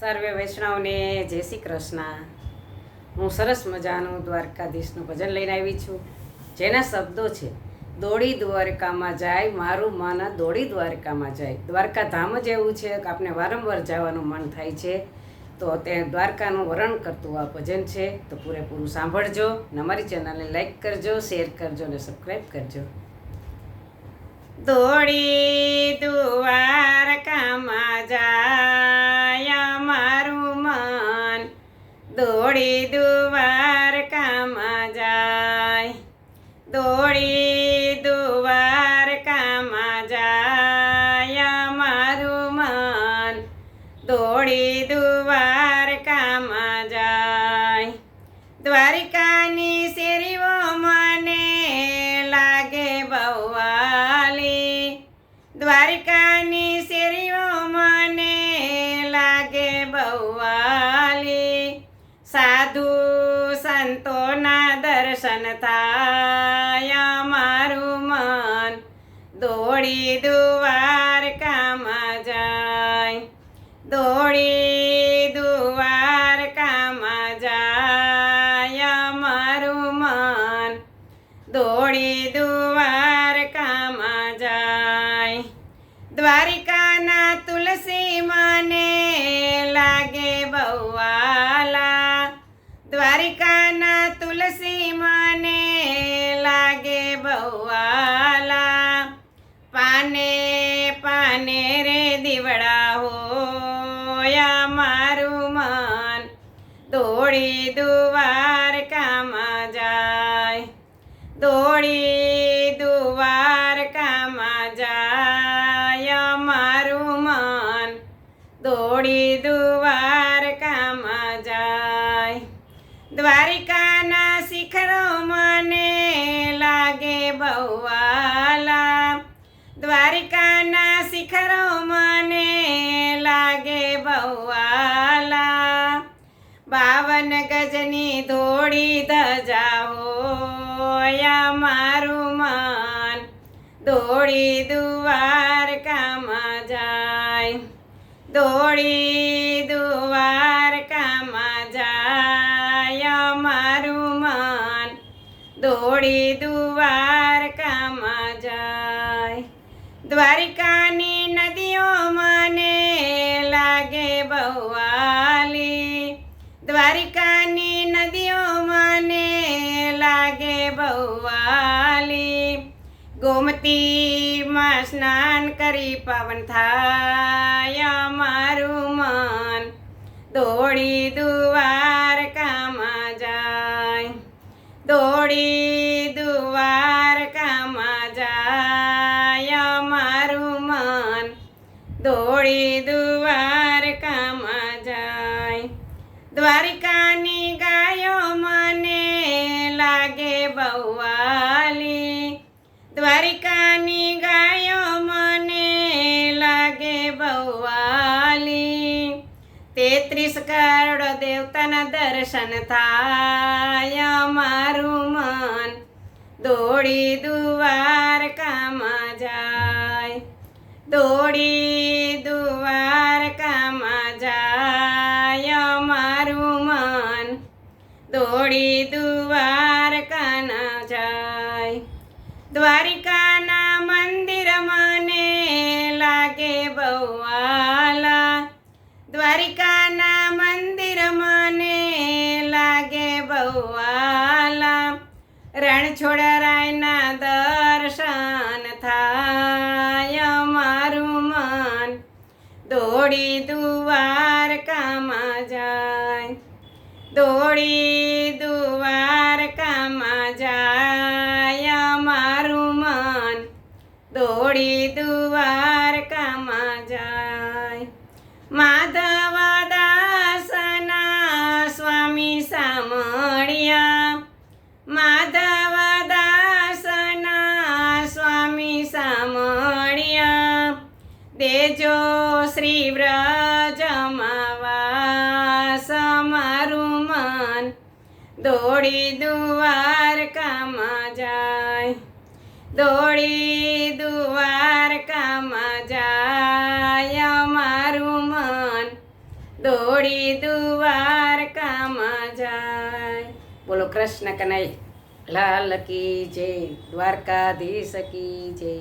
સર્વે વૈષ્ણવને જય શ્રી કૃષ્ણ. હું સરસ મજાનું દ્વારકાધીશનું ભજન લઈને આવી છું. જેના શબ્દો છે, દોડી દ્વારકામાં જાય, મારું મન દોડી દ્વારકામાં જાય. દ્વારકા ધામ જ એવું છે કે આપણે વારંવાર જવાનું મન થાય છે. તો તે દ્વારકાનું વર્ણન કરતું આ ભજન છે. તો પૂરેપૂરું સાંભળજો અને અમારી ચેનલને લાઈક કરજો, શેર કરજો અને સબસ્ક્રાઈબ કરજો. દોડી દ્વારકામાં દોડી દ્વારકામાં જાય. દોડી દ્વારકામાં જાય મારું મન. દોડી દ્વારકામાં જાય. દ્વારિકાની દોડી દ્વારકામાં જાય દોડી દ્વારકામાં જાય મારું મન દોડી દ્વારકામાં જાય દ્વારિકાના તુલસી મને લાગે બવાલા દોડી દ્વારકામાં જાય. દોડી દ્વારકામાં જાય મારું મન. દોડી દ્વારકામાં જાય. દ્વારિકાના શિખરો મને લાગે બહુવાલા. દ્વારિકાના શિખરો બાવન ગજની ધોળી ધજાઓ મારું મન. દોડી દ્વારકામાં જાય દોડી દ્વારકામાં જાય મારું મન. દોડી દ્વારકામાં જાય. દ્વારિકાની નદીઓ મને લાગે બવાલી દ્વારિકાની નદીઓ મને લાગે બવાલી ગોમતીમાં સ્નાન કરી પવન થાય મારું મન. દોડી દ્વારકામાં જાય. દોડી દ્વારિકાની ગાયો મને લાગે બહુવાલી દ્વારિકાની ગાયો મને લાગે બહુવાલી તેત્રીસ કરોડ દેવતાના દર્શન થાય મારું મન. દોડી દ્વારકામાં જાય. દોડી દ્વારકામાં દ્વારિકાના મંદિર મને લાગે બવાલા દ્વારિકાના મંદિર મને લાગે બવાલા રણછોડરાયના દર્શન થાય મારું મન. દોડી દ્વારકામાં દોડી દ્વારકામાં જાય. માધવ દાસના સ્વામી સામળિયા. માધવ દાસના સ્વામી સામળિયા. દેજો શ્રી વ્રજમાં વાસ મારું મન. દોડી દ્વારકામાં જાય. દોડી દોડી દ્વારકામાં જાય. બોલો કૃષ્ણ કનૈ લાલ કી જય દ્વારકાધીશ કી જય.